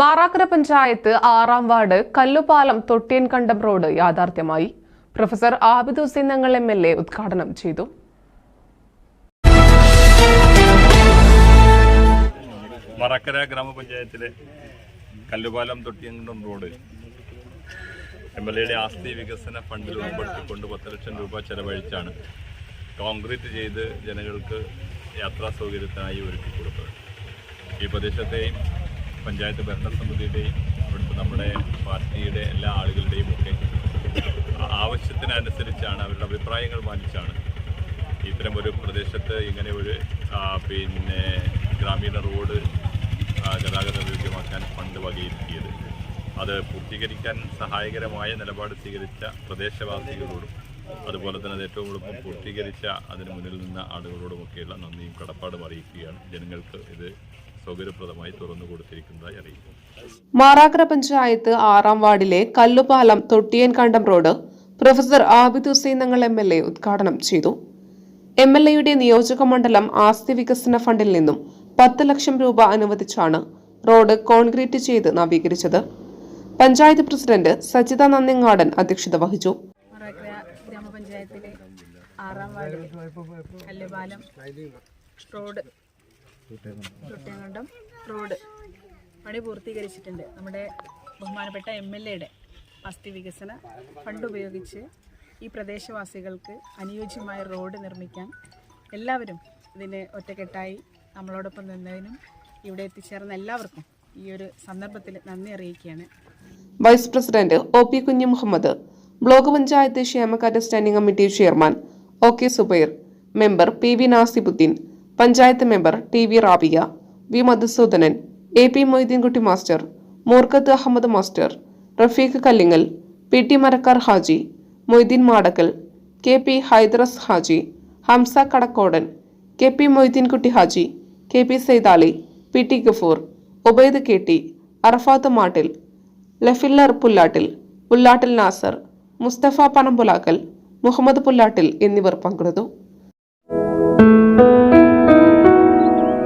മാറാക്കര പഞ്ചായത്ത് ആറാം ward Kallupalam Thottiyankandam road യാഥാർത്ഥ്യമായി. Professor Abid Hussain Thangal M L A ഉദ്ഘാടനം ചെയ്തു. മറക്കര ഗ്രാമപഞ്ചായത്തിലെ Kallupalam Thottiyankandam road M L എയുടെ ആസ്തി വികസന ഫണ്ടിൽ ഉൾപ്പെടുത്തിക്കൊണ്ട് പത്ത് ലക്ഷം രൂപ ചെലവഴിച്ചാണ് കോൺക്രീറ്റ് ചെയ്ത് ജനങ്ങൾക്ക് യാത്രാ സൗകര്യത്തിനായി ഒരുക്കി കൊടുത്തത് ഈ പ്രദേശത്തെയും പഞ്ചായത്ത് ഭരണസമിതിയുടെയും ഇവിടുത്തെ നമ്മുടെ പാർട്ടിയുടെ എല്ലാ ആളുകളുടെയും ഒക്കെ ആവശ്യത്തിനനുസരിച്ചാണ് അവരുടെ അഭിപ്രായങ്ങൾ മാനിച്ചാണ് ഇത്തരം ഒരു പ്രദേശത്ത് ഇങ്ങനെ ഒരു പിന്നെ ഗ്രാമീണ റോഡ് ഗതാഗത യോഗ്യമാക്കാൻ ഫണ്ട് വകയിരുത്തിയത്. അത് പൂർത്തീകരിക്കാൻ സഹായകരമായ നിലപാട് സ്വീകരിച്ച പ്രദേശവാസികളോടും അതുപോലെ തന്നെ അത് ഏറ്റവും കൂടുതൽ പൂർത്തീകരിച്ച അതിന് മുന്നിൽ നിന്ന ആളുകളോടുമൊക്കെയുള്ള നന്ദിയും കടപ്പാടും അറിയിക്കുകയാണ്. ജനങ്ങൾക്ക് ഇത് സൗകര്യപ്രദമായി തുറന്നു കൊടുത്തിരിക്കുന്നതായി അറിയിക്കും മാറാക്കര പഞ്ചായത്ത് ആറാം വാർഡിലെ Kallupalam Thottiyankandam road professor Abid Hussain Thangal M L A ഉദ്ഘാടനം ചെയ്തു. എം എൽ എയുടെ നിയോജക മണ്ഡലം ആസ്തി വികസന ഫണ്ടിൽ നിന്നും പത്ത് ലക്ഷം രൂപ അനുവദിച്ചാണ് റോഡ് കോൺക്രീറ്റ് ചെയ്ത് നവീകരിച്ചത്. പഞ്ചായത്ത് പ്രസിഡന്റ് സജിത നന്ദിങ്ങാടൻ അധ്യക്ഷത വഹിച്ചു. ഗ്രാമപഞ്ചായത്തിലെ ആറാം ward Kallupalam road Thottiyankandam road പണി പൂർത്തീകരിച്ചിട്ടുണ്ട്. നമ്മുടെ ബഹുമാനപ്പെട്ട എം എൽ എയുടെ അസ്ഥി വികസന ഫണ്ട് ഉപയോഗിച്ച് ഈ പ്രദേശവാസികൾക്ക് അനുയോജ്യമായ റോഡ് നിർമ്മിക്കാൻ എല്ലാവരും ഇതിന് ഒറ്റക്കെട്ടായി നമ്മളോടൊപ്പം നിന്നതിനും ഇവിടെ എത്തിച്ചേർന്ന എല്ലാവർക്കും ഈ ഒരു സന്ദർഭത്തിൽ നന്ദി അറിയിക്കുകയാണ്. വൈസ് പ്രസിഡന്റ് ഒ പി കുഞ്ഞു മുഹമ്മദ് ബ്ലോക്ക് പഞ്ചായത്ത് ക്ഷേമകാര്യ standing committee chairman O K Zubair member P V Nasibuddin panchayat member T V Rabiya V Madhusoodanan A P Moideenkutty master Moorkkath Ahammed master Rafeeq Kallingal P T Marakkar Haji Moideen Madakkal K P Haidros Haji Hamza Kadakkodan K P Moideenkutty Haji K P Saithali P T Gafoor Ubaid K T Arafath Mattil ലഫില്ലർ Pullattil Pullattil Nasar Musthafa Panampulakkal Muhammad Pullattil എന്നിവർ പങ്കെടുത്തു.